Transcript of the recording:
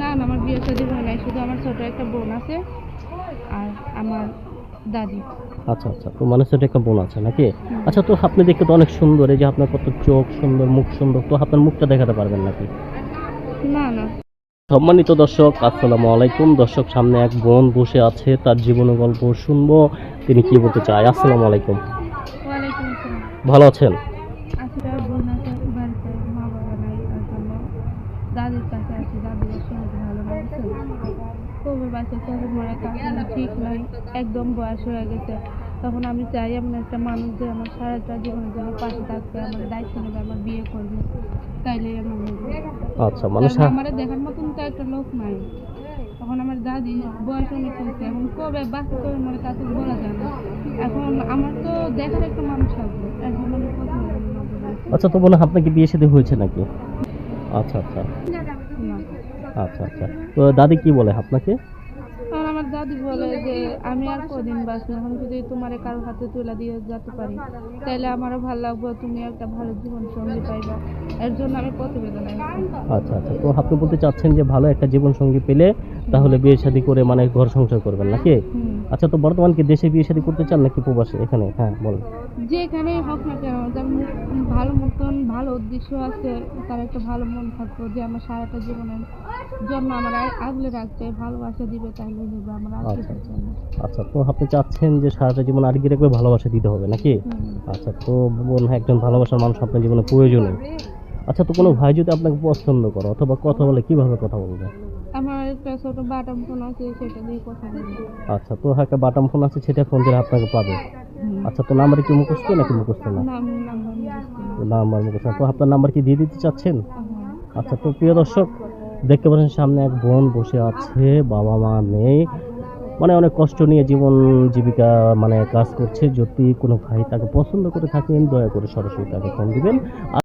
না আমার বিয়ে শাদী হয় নাই শুধু আমার ছোট একটা বোন আছে আর আমার দাদি। আচ্ছা আচ্ছা তো মানুষের একটা বোন আছে নাকি? আচ্ছা তো আপনি দেখতে তো অনেক সুন্দর এই যে আপনার কত চোখ সুন্দর মুখ সুন্দর তো আপনার মুখটা দেখাতে পারবেন নাকি? না না। সম্মানিত দর্শক আসসালামু আলাইকুম। দর্শক সামনে এক বোন বসে আছে তার জীবনের গল্প শুনব। তিনি কি বলতে চায়? আসসালামু আলাইকুম। ভালো আছেন আসলে বোন আছে বাড়িতে মা বাবা নাই আর জন্য দাদির কাছে আছি দাদির সঙ্গে ভালো লাগছে। কবে বাচ্চা চলে মরে কাজ ঠিক নাই একদম বয়স হয়ে গেছে। তখন আমি চাই এমন একটা মানুষ যে আমার সারাটা জীবনের জন্য পাশে থাকবে আমার দায়িত্ব নেবে আমার বিয়ে করবে। তাইলে আমার। আচ্ছা মানুষ আমার দেখার মতন তো একটা লোক নাই। তখন আমার দাদি বয়স অনেক হয়েছে এখন কবে বাচ্চা কবে মরে তা তো বলা যায় না। এখন আমার তো দেখার একটা মানুষ আসবে এখন আমি পছন্দ করি না বলে। আচ্ছা তো বোন আপনার কি বিয়ে সাথে হয়েছে নাকি? আচ্ছা আচ্ছা। আচ্ছা আচ্ছা। তো দাদি কি বলে আপনাকে? আমার দাদি বলে যে আমি আর কদিন বাঁচবো যদি তোমার কারোর হাতে তুলে দিয়ে যেতে পারি তাহলে আমারও ভালো লাগবে। তুমি একটা ভালো জীবন সঙ্গী পাইবা। এর জন্য আমি প্রতিবেদন আচ্ছা আচ্ছা। তো আপনি বলতে চাচ্ছেন যে ভালো একটা জীবন সঙ্গী পেলে তাহলে বিয়ে শাদী করে মানে ঘর সংসার করবেন নাকি? আচ্ছা তো বর্তমান কি দেশে বিয়ে শাদী করতে চান নাকি প্রবাসে? এখানে হ্যাঁ বলেন। যেখানে হোক না কেন যার ভালো মতন ভালো উদ্দেশ্য আছে তার একটা ভালো মন থাকতো যে আমার সারাটা জীবনের জন্য আমার আগলে রাখতে ভালোবাসা দিবে তাহলে হবে আমার আর আচ্ছা, কিছু আচ্ছা তো আপনি চাচ্ছেন যে সারাটা জীবন আটকে রাখবে ভালোবাসা দিতে হবে নাকি? আচ্ছা তো বোন একজন ভালোবাসার মানুষ আপনার জীবনে প্রয়োজনীয়। আচ্ছা তো কোনো ভাই যদি আপনাকে পছন্দ করে অথবা কথা বলে কীভাবে কথা বলবে? আমার একটা ছোট বাটাম ফোন আছে সেটা দিয়ে কথা আচ্ছা তো একটা বাটাম ফোন আছে সেটা ফোন দিলে আপনাকে পাবে। আচ্ছা তো নাম্বার কি মুখস্থ নাকি মুখস্থ না? নাম্বার মুখস্থ। তো আপনার নাম্বার কি দিয়ে দিতে চাচ্ছেন? হ্যাঁ। আচ্ছা তো প্রিয় দর্শক দেখতে পাচ্ছেন সামনে এক বোন বসে আছে বাবা মা নেই। মানে অনেক কষ্ট নিয়ে জীবন জীবিকা মানে কাজ করছে। যদি কোনো ভাই তাকে পছন্দ করে থাকেন দয়া করে সরাসরি তাকে ফোন দিবেন।